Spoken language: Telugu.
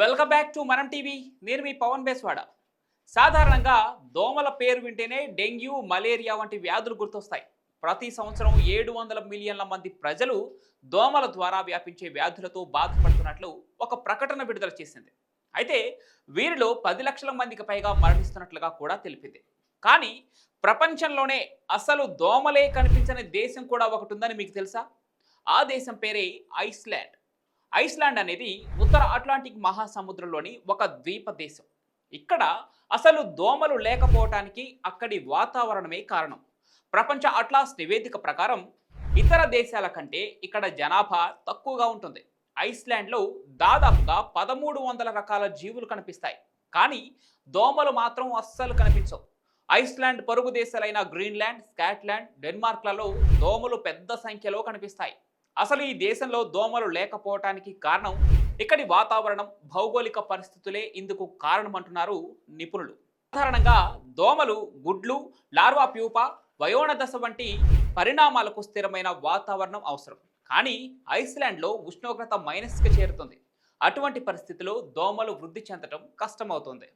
Welcome back to Manam TV నేను మీ పవన్ బేస్వాడ. సాధారణంగా దోమల పేరు వింటేనే డెంగ్యూ మలేరియా వంటి వ్యాధులు గుర్తొస్తాయి. ప్రతి సంవత్సరం ఏడు వందల మిలియన్ల మంది ప్రజలు దోమల ద్వారా వ్యాపించే వ్యాధులతో బాధపడుతున్నట్లు ఒక ప్రకటన విడుదల చేసింది. అయితే వీరిలో పది లక్షల మందికి పైగా మరణిస్తున్నట్లుగా కూడా తెలిపింది. కానీ ప్రపంచంలోనే అసలు దోమలే కనిపించని దేశం కూడా ఒకటి ఉందని మీకు తెలుసా? ఆ దేశం పేరే ఐస్లాండ్. ఐస్లాండ్ అనేది ఉత్తర అట్లాంటిక్ మహాసముద్రంలోని ఒక ద్వీప దేశం. ఇక్కడ అసలు దోమలు లేకపోవటానికి అక్కడి వాతావరణమే కారణం. ప్రపంచ అట్లాస్ నివేదిక ప్రకారం ఇతర దేశాల కంటే ఇక్కడ జనాభా తక్కువగా ఉంటుంది. ఐస్లాండ్లో దాదాపుగా పదమూడు వందల రకాల జీవులు కనిపిస్తాయి. కానీ దోమలు మాత్రం అస్సలు కనిపించవు. ఐస్లాండ్ పొరుగు దేశాలైన గ్రీన్లాండ్ స్కాట్లాండ్ డెన్మార్క్లలో దోమలు పెద్ద సంఖ్యలో కనిపిస్తాయి. అసలు ఈ దేశంలో దోమలు లేకపోవటానికి కారణం ఇక్కడి వాతావరణం భౌగోళిక పరిస్థితులే ఇందుకు కారణమంటున్నారు నిపుణులు. సాధారణంగా దోమలు గుడ్లు లార్వా ప్యూపా వయోన దశ వంటి పరిణామాలకు స్థిరమైన వాతావరణం అవసరం. కానీ ఐస్లాండ్లో ఉష్ణోగ్రత మైనస్కి చేరుతుంది. అటువంటి పరిస్థితిలో దోమలు వృద్ధి చెందడం కష్టమవుతుంది.